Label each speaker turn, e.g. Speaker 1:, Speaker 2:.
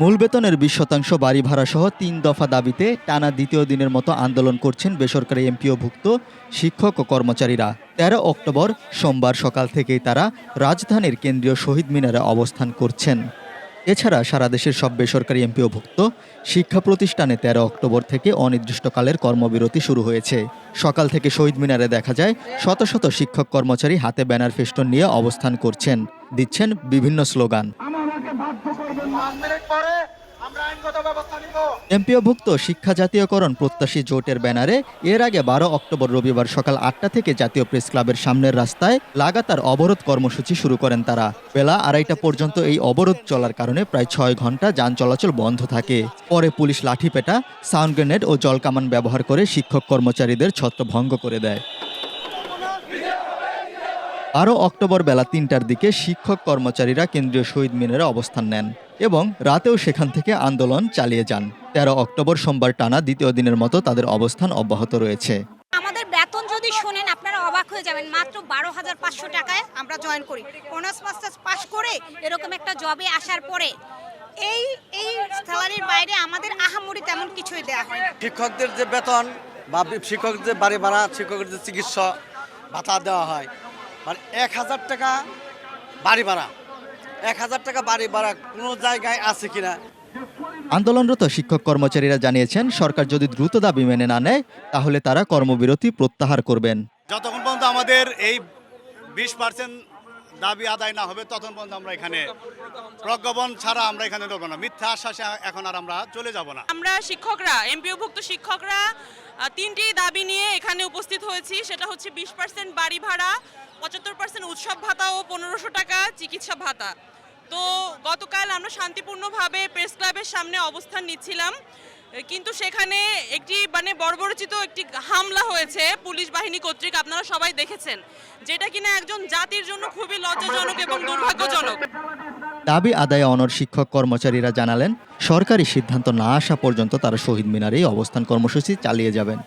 Speaker 1: মূল বেতনের বিশ শতাংশ বাড়ি ভাড়া সহ তিন দফা দাবিতে টানা দ্বিতীয় দিনের মতো আন্দোলন করছেন বেসরকারি এমপিওভুক্ত শিক্ষক ও কর্মচারীরা। তেরো অক্টোবর সোমবার সকাল থেকেই তারা রাজধানীর কেন্দ্রীয় শহীদ মিনারে অবস্থান করছেন। এছাড়া সারা দেশের সব বেসরকারি এমপিওভুক্ত শিক্ষা প্রতিষ্ঠানে তেরো অক্টোবর থেকে অনির্দিষ্টকালের কর্মবিরতি শুরু হয়েছে। সকাল থেকে শহীদ মিনারে দেখা যায়, শত শত শিক্ষক কর্মচারী হাতে ব্যানার ফেস্টন নিয়ে অবস্থান করছেন, দিচ্ছেন বিভিন্ন স্লোগান। এমপিওভুক্ত শিক্ষা জাতীয়করণ প্রত্যাশী জোটের ব্যানারে এর আগে বারো অক্টোবর রবিবার সকাল আটটা থেকে জাতীয় প্রেস ক্লাবের সামনের রাস্তায় লাগাতার অবরোধ কর্মসূচি শুরু করেন তারা। বেলা আড়াইটা পর্যন্ত এই অবরোধ চলার কারণে প্রায় ছয় ঘণ্টা যান চলাচল বন্ধ থাকে। পরে পুলিশ লাঠিপেটা, সাউন্ড গ্রেনেড ও জলকামান ব্যবহার করে শিক্ষক কর্মচারীদের ছত্রভঙ্গ করে দেয়। বারো অক্টোবর বেলা তিনটার দিকে শিক্ষক কর্মচারীরা কেন্দ্রীয় শহীদ মিনারে অবস্থান নেন এবং রাতেও সেখান থেকে আন্দোলন চালিয়ে যান। তেরো অক্টোবর সোমবার টানা দ্বিতীয় দিনের মতো তাদের অবস্থান অব্যাহত রয়েছে।
Speaker 2: আমাদের বেতন যদি শোনেন আপনারা অবাক হয়ে যাবেন। মাত্র বারো হাজার পাঁচশো টাকায় আমরা জয়েন করি। অনার্স মাস্টার্স পাস করে এরকম একটা জবে আসার পরে এই এই স্যালারির বাইরে আমাদের আহামরি তেমন কিছুই দেওয়া হয়
Speaker 3: শিক্ষকদের যে বেতন বা শিক্ষকদের যে বাড়ি ভাড়া শিক্ষকদের যে চিকিৎসা ভাতা দেওয়া হয় মানে এক হাজার টাকা বাড়ি ভাড়া। এক হাজার টাকা বাড়ি ভাড়া কোনো জায়গায় আছে কিনা?
Speaker 1: আন্দোলনরত শিক্ষক কর্মচারীরা জানিয়েছেন সরকার যদি দ্রুত দাবি মেনে না নেয় তাহলে তারা কর্মবিরতি প্রত্যাহার করবেন।
Speaker 4: যতক্ষণ পর্যন্ত আমাদের এই বিশ পার্সেন্ট দাবি আদায় না হবে, ততক্ষণ পর্যন্ত আমরা এখানে প্রজ্ঞাপন ছাড়া আমরা এখানে দেবো না। মিথ্যা আশ্বাসে এখন আর আমরা চলে যাব না।
Speaker 5: আমরা শিক্ষকরা এমপিওভুক্ত শিক্ষকরা তিনটি দাবি নিয়ে এখানে উপস্থিত হয়েছি। সেটা হচ্ছে বিশ পার্সেন্ট বাড়ি ভাড়া, পঁচাত্তর পার্সেন্ট উৎসব ভাতা ও পনেরোশো টাকা চিকিৎসা ভাতা। তো গতকাল আমরা শান্তিপূর্ণভাবে প্রেস ক্লাবের সামনে অবস্থান নিচ্ছিলাম। কিন্তু সেখানে একটি মানে বর্বরচিত একটি হামলা হয়েছে পুলিশ বাহিনী কর্তৃক, আপনারা সবাই দেখেছেন, যেটা কিনা একজন জাতির জন্য খুবই লজ্জাজনক এবং দুর্ভাগ্যজনক।
Speaker 1: দাবি আদায় অনর শিক্ষক কর্মচারীরা জানালেন, সরকারি সিদ্ধান্ত না আসা পর্যন্ত তারা শহীদ মিনারেই অবস্থান কর্মসূচি চালিয়ে যাবেন।